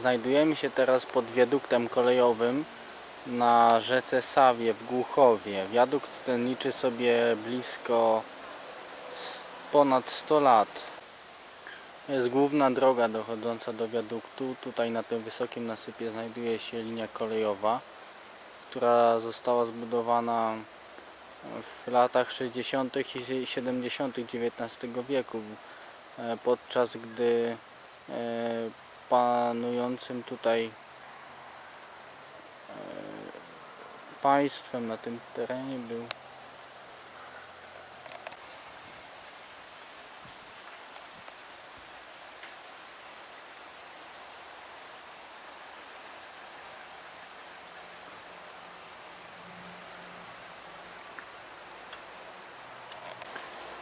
Znajdujemy się teraz pod wiaduktem kolejowym na rzece Sawie w Głuchowie. Wiadukt ten liczy sobie blisko ponad 100 lat. Jest główna droga dochodząca do wiaduktu. Tutaj na tym wysokim nasypie znajduje się linia kolejowa, która została zbudowana w latach 60. i 70. XIX wieku, e, podczas gdy e, panującym tutaj e, państwem na tym terenie był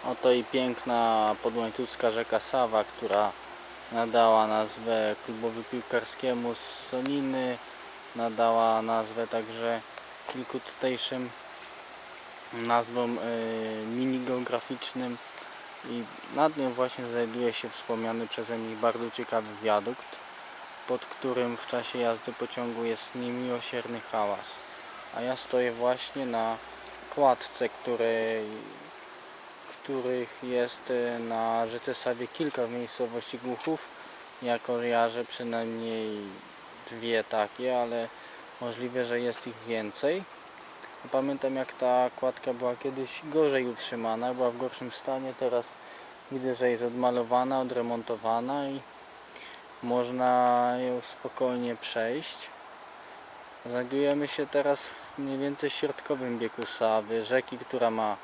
Oto i piękna podłańcucka rzeka Sawa, która nadała nazwę klubowi piłkarskiemu z Soliny, nadała nazwę także kilku tutejszym nazwom y, mini geograficznym i nad nią właśnie znajduje się wspomniany przeze mnie bardzo ciekawy wiadukt, pod którym w czasie jazdy pociągu jest niemiłosierny hałas. A ja stoję właśnie na kładce, której których jest y, na rzece Sawie kilka w miejscowości Głuchów. Ja kojarzę przynajmniej dwie takie, ale możliwe, że jest ich więcej. Pamiętam jak ta kładka była kiedyś gorzej utrzymana, była w gorszym stanie, teraz widzę, że jest odmalowana, odremontowana i można ją spokojnie przejść. Znajdujemy się teraz w mniej więcej środkowym biegu Sawy, rzeki, która ma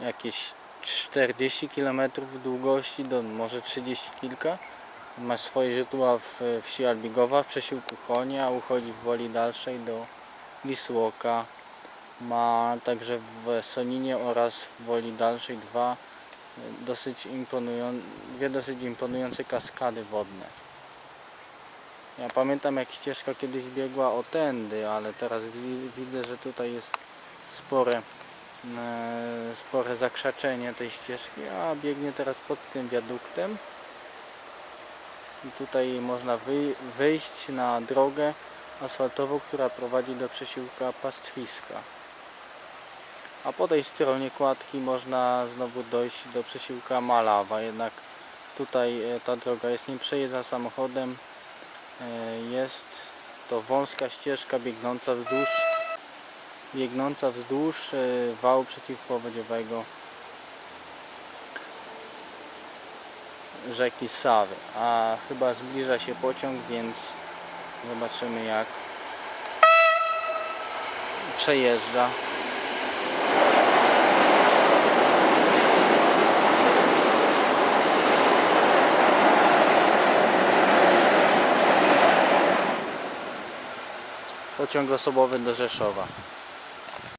jakieś 40 km długości do może 30 kilka. Ma swoje źródła w wsi Albigowa, w przesiłku Konia, uchodzi w woli dalszej do Wisłoka. Ma także w Soninie oraz w woli dalszej dwa e, dosyć imponują, dwie dosyć imponujące kaskady wodne. Ja pamiętam jak ścieżka kiedyś biegła o tędy, ale teraz wi- widzę, że tutaj jest spore spore zakrzaczenie tej ścieżki, a biegnie teraz pod tym wiaduktem. I tutaj można wyj- wyjść na drogę asfaltową, która prowadzi do przesiłka pastwiska. A po tej stronie kładki można znowu dojść do przesiłka Malawa, jednak tutaj e, ta droga jest nieprzejezdna samochodem. E, Jest to wąska ścieżka biegnąca wzdłuż biegnąca wzdłuż e, wału przeciwpowodziowego rzeki Sawy. A chyba zbliża się pociąg, więc zobaczymy jak przejeżdża. Pociąg osobowy do Rzeszowa.